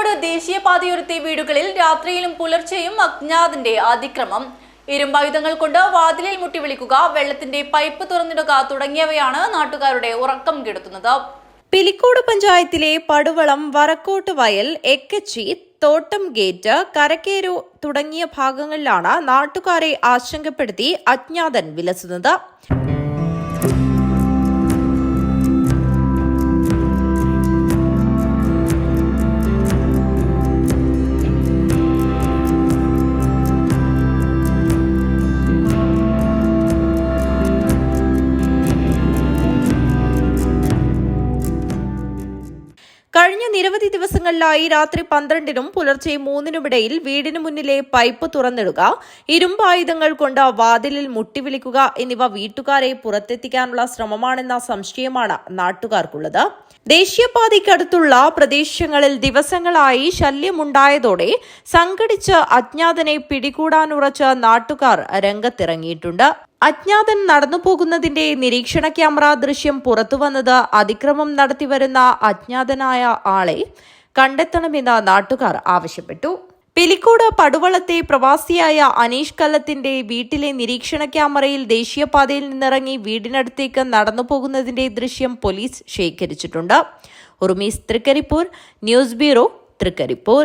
പിലിക്കോട് ദേശീയപാതയൊരുത്തി വീടുകളിൽ രാത്രിയിലും പുലർച്ചെയും അജ്ഞാതന്റെ അതിക്രമം. ഇരുമ്പായുധങ്ങൾ കൊണ്ട് വാതിലിൽ മുട്ടി വിളിക്കുക വെള്ളത്തിന്റെ പൈപ്പ് തുറന്നിടുക തുടങ്ങിയവയാണ് നാട്ടുകാരുടെ ഉറക്കം കെടുത്തുന്നത്. പിലിക്കോട് പഞ്ചായത്തിലെ പടുവളം വറക്കോട്ട് വയൽ എക്കച്ചി തോട്ടം ഗേറ്റ് കരക്കേരു തുടങ്ങിയ ഭാഗങ്ങളിലാണ് നാട്ടുകാരെ ആശങ്കപ്പെടുത്തി അജ്ഞാതൻ വിലസുന്നത്. കഴിഞ്ഞ നിരവധി ദിവസങ്ങളിലായി രാത്രി പന്ത്രണ്ടിനും പുലർച്ചെ മൂന്നിനുമിടയിൽ വീടിന് മുന്നിലെ പൈപ്പ് തുറന്നിടുക ഇരുമ്പായുധങ്ങൾ കൊണ്ട് വാതിലിൽ മുട്ടിവിളിക്കുക എന്നിവ വീട്ടുകാരെ പുറത്തെത്തിക്കാനുള്ള ശ്രമമാണെന്ന സംശയമാണ് നാട്ടുകാർക്കുള്ളത്. ദേശീയപാതയ്ക്കടുത്തുള്ള പ്രദേശങ്ങളിൽ ദിവസങ്ങളായി ശല്യമുണ്ടായതോടെ സംഘടിച്ച് അജ്ഞാതനെ പിടികൂടാനുറച്ച് നാട്ടുകാർ രംഗത്തിറങ്ങിയിട്ടുണ്ട്. അജ്ഞാതൻ നടന്നു പോകുന്നതിന്റെ നിരീക്ഷണ ക്യാമറ ദൃശ്യം പുറത്തുവന്നത് അതിക്രമം നടത്തിവരുന്ന അജ്ഞാതനായ ആളെ കണ്ടെത്തണമെന്ന് നാട്ടുകാർ ആവശ്യപ്പെട്ടു. പിലിക്കോട് പടുവളത്തെ പ്രവാസിയായ അനീഷ് കല്ലത്തിന്റെ വീട്ടിലെ നിരീക്ഷണ ക്യാമറയിൽ ദേശീയപാതയിൽ നിന്നിറങ്ങി വീടിനടുത്തേക്ക് നടന്നു പോകുന്നതിന്റെ ദൃശ്യം പോലീസ് ശേഖരിച്ചിട്ടുണ്ട്. Urumees Trikaripur news bureau Trikaripur.